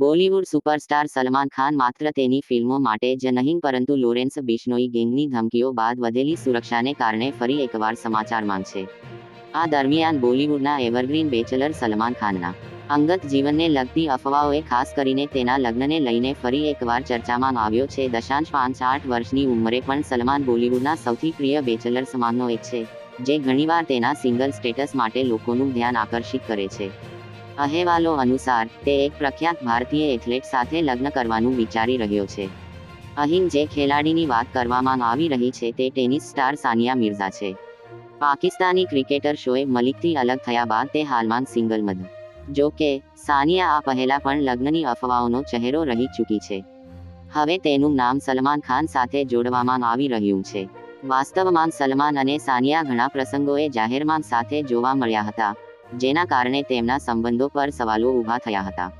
Bollywood superstar Salman Khan માત્ર તેની ફિલ્મો માટે જ નહીં, પરંતુ લોરેન્સ બિશ્નોઈ ગેંગની ધમકીઓ બાદ વધેલી સુરક્ષાને કારણે ફરી એકવાર સમાચારમાં છે આ દરમિયાન બોલિવૂડના એવરગ્રીન બેચલર સલમાન ખાનના અંગત જીવનને લગતી અફવાઓએ ખાસ કરીને તેના લગ્નને લઈને ફરી એકવાર ચર્ચામાં આવ્યો છે. દશાંશ પાંચ આઠ વર્ષની ઉંમરે પણ સલમાન બોલિવૂડના સૌથી પ્રિય બેચલર્સમાંનો એક છે, જે ઘણીવાર તેના સિંગલ સ્ટેટસ માટે લોકોનું ધ્યાન આકર્ષિત કરે છે. અહેવાલો અનુસાર તે એક પ્રખ્યાત ભારતીય એથ્લેટ સાથે લગ્ન કરવાનું વિચારી રહ્યો છે. અહીં જે ખેલાડીની વાત કરવામાં આવી રહી છે તે ટેનિસ સ્ટાર સાનિયા મિર્ઝા છે. પાકિસ્તાની ક્રિકેટર શોએબ મલિકથી અલગ થયા બાદ તે હાલમાં સિંગલ મધ જો કે, સાનિયા આ પહેલા પણ લગ્નની અફવાઓનો ચહેરો રહી ચૂકી છે. હવે તેનું નામ સલમાન ખાન સાથે જોડવામાં આવી રહ્યું છે. વાસ્તવમાં સલમાન અને સાનિયા ઘણા પ્રસંગોએ જાહેરમાં સાથે જોવા મળ્યા હતા. જેના કારણે તેમના સંબંધો પર સવાલો ઊભા થયા હતા.